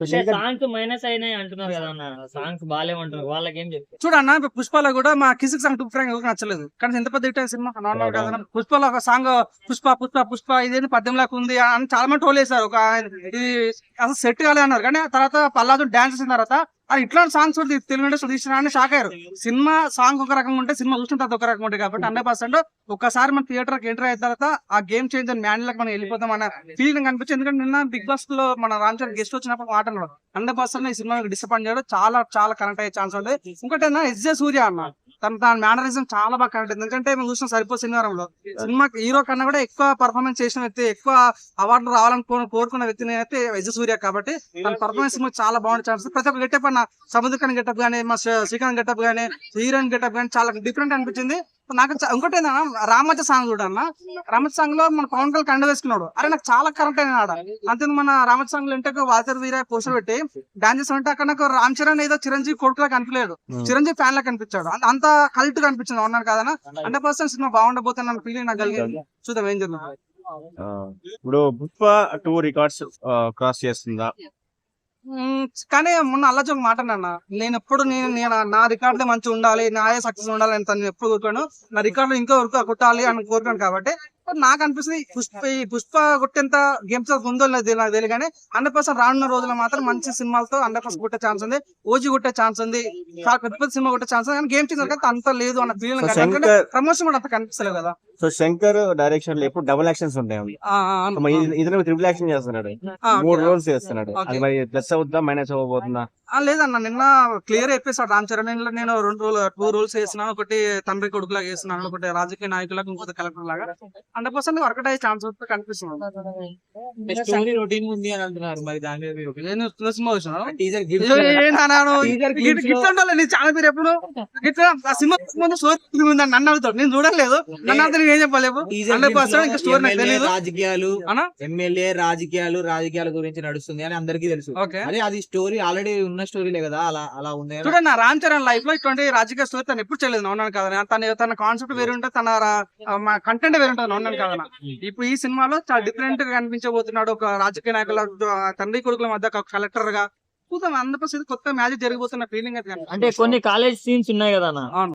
Songs minus అయినాయి అంటున్నారు కదా అన్న. సాంగ్స్ బాగాలేమంటున్నారు వాళ్ళకి ఏం చెప్తారు చూడన్న ఇప్పుడు పుష్పలో కూడా మా కిసిక్ సాంగ్ టూ ఫ్రాంక్ ఎవరికి నచ్చలేదు. కానీ ఎంత పెద్ద హిట్ సినిమా నార్మల్ కదా పుష్పలో ఒక సాంగ్ పుష్ప పుష్ప పుష్ప ఇదేంటి పద్యం లాగా ఉంది అని చాలా మంది ట్రోల్ చేశారు. ఒక ఇది అసలు సెట్ కాలే అన్నారు. కానీ తర్వాత పల్లాదు డాన్స్ చేసిన తర్వాత ఇట్లాంటి సాంగ్స్ కూడా తెలుగు ఇండస్ట్రీ తీసిన అని షాక్ అయ్యారు. సినిమా సాంగ్ ఒక రకంగా ఉంటే సినిమా చూసిన తర్వాత ఒక రకంగా ఉంటాయి కాబట్టి హండ్రెడ్ పర్సెంట్ ఒక్కసారి మన థియేటర్కి ఎంటర్ అయిన తర్వాత ఆ గేమ్ చేంజ్ అని మ్యాన్ మనం వెళ్ళిపోతాం అన్న ఫీలింగ్ కనిపించింది ఎందుకంటే నిన్న బిగ్ బాస్లో మన రామ్ చరణ్ గెస్ట్ వచ్చినప్పుడు మాట్లాడారు హండ్రెడ్ పర్సెంట్ ఈ సినిమా డిసప్పాయింట్ చేయడం చాలా చాలా కనెక్ట్ అయ్యే ఛాన్స్ ఉంది. ఇంకోటి అన్న ఎస్ జే సూర్య అన్న. తన దాని మేనరిజం చాలా బాగా కనెక్ట్ ఎందుకంటే మేము చూసిన సరిపో శనివారంలో. సినిమా హీరో కన్నా కూడా ఎక్కువ పర్ఫార్మెన్స్ చేసిన వ్యక్తి ఎక్కువ అవార్డులు రావాలని కోరుకున్న వ్యక్తిని అయితే జే సూర్య కాబట్టి తన పర్ఫార్మెన్స్ చాలా బాగుండే ఛాన్స్ ప్రతి ఒక్క గెటప్ అన్న సముద్రకన్ గెటప్ గానీ మా శ్రీ- శ్రీకాంత్ గెటప్ గానీ హీరోయిన్ గెటప్ గానీ చాలా డిఫరెంట్ అనిపించింది. నాకు ఇంకోటి ఏంటన్నా రామచ్చ సాంగ్ కూడా అన్న రామచ్చ సాంగ్లో మన పవన్ కళ్యాణ్ కండ వేసుకున్నాడు. అరే నాకు చాలా కరెక్ట్ అయిన ఆడ. అంతే మన రామచ్చ సాంగ్లో ఇంటే వాల్తర్ వీర పోస్టర్ పెట్టి డాన్స్ చేస్తుంటే అక్కడ నాకు రామ్ చరణ్ ఏదో చిరంజీవి కొడుకులా కనిపించలేదు చిరంజీవి ఫ్యాన్ లా కనిపించాడు. అంత- కల్ట్ కనిపించింది. అవునాను కాదన్నా? హండ్రెడ్ పర్సెంట్ సినిమా బాగుండబోతుంది అన్న ఫీలింగ్ నాకు కలిగింది. చూద్దాం ఏం జరుగుతుంది. ఆ, ఇప్పుడు పుష్ప టూ రికార్డ్స్ క్రాస్ చేస్తుందా. కానీ మొన్న అల్లజో ఒక మాట అన్న నేను ఎప్పుడు నేను నేను నా రికార్డులే మంచిగా ఉండాలి నాయే సక్సెస్ ఉండాలి అని తను ఎప్పుడు కోరుకోను. నా రికార్డు ఇంకా వరకు కొట్టాలి అని కోరుకోను కాబట్టి నాకు అనిపిస్తుంది పుష్ప ఈ పుష్ప కొట్టేంత గేమ్స్ ఉందో లేదు నాకు తెలియదు కానీ హండ్రెడ్ పర్సెంట్ రానున్న రోజుల్లో మాత్రం మంచి సినిమాలతో హండ్రెడ్ పర్సెంట్ కొట్టే ఛాన్స్ ఉంది. ఓజీ కొట్టే ఛాన్స్ ఉంది. పెద్ద పెద్ద సినిమా కొట్టే ఛాన్స్ ఉంది. కానీ గేమ్ చేంజర్ కదా అంత లేదు అన్న ఫీలింగ్ ప్రమోషన్ కూడా అంత కనిపిస్తలేదు కదా. సో శంకర్ డైరెక్షన్లో ఎప్పుడు డబుల్ యాక్షన్స్ ఉంటాయి ఇతను త్రిపుల్ యాక్షన్ చేస్తున్నాడు. మూడు. రోల్స్ చేస్తున్నాడు. అది మరి ప్లస్ అవుతుందా మైనస్ అవ్వబోతుందా? ఆ, లేదన్న నిన్న క్లియర్ చెప్పేసాడు రామ్ చరణ్ నేను రెండు రోజులు టూ రూల్స్ చేస్తున్నాను ఒకటి తండ్రి కొడుకులాగా చేస్తున్నాను ఒకటి రాజకీయ నాయకులకు ఇంకొకటి కలెక్టర్ లాగా. హండ్రెడ్ పర్సెంట్ వర్కౌట్ అయ్యే ఛాన్స్ కనిపిస్తుంది. స్టోరీ రొటీన్ ఉంది అని అంటున్నారు మరి దాని మీద. మీ opinion? నేను చిన్న సినిమా చాలా పేరు ఎప్పుడు? సినిమా ముందు స్టోరీ ఉందని నన్ను అడుగుతాడు నేను చూడలేదు. నన్ను ఏం చెప్పలేవు? హండ్రెడ్ పర్సెంట్ ఇంకా స్టోరీ నాకు ఎమ్మెల్యే తెలియదు రాజకీయాలు అన్నా? ఎమ్మెల్యే రాజకీయాలు రాజకీయాల గురించి నడుస్తుంది అని అందరికీ తెలుసు. అదే అది స్టోరీ ఆల్రెడీ ఉన్న స్టోరీలే కదా అలా అలా ఉంది. చూడండి నా రామ్ చరణ్ లైఫ్లో ఇటువంటి రాజకీయ స్టోరీ తను ఎప్పుడు చేయలేదు అవునాను కదా తన తన కాన్సెప్ట్ వేరే ఉంటుంది తన కంటెంట్ వేరే ఉంటుంది అవునాను కదా ఇప్పుడు ఈ సినిమాలో చాలా డిఫరెంట్గా కనిపించబోతున్నాడు ఒక రాజకీయ నాయకుల తండ్రి కొడుకుల మధ్య ఒక కలెక్టర్గా. చూద్దాం కొత్త మ్యాజిక్ జరిగిపోతున్న ఫీలింగ్ అయితే. అంటే కొన్ని కాలేజ్ సీన్స్ ఉన్నాయి కదా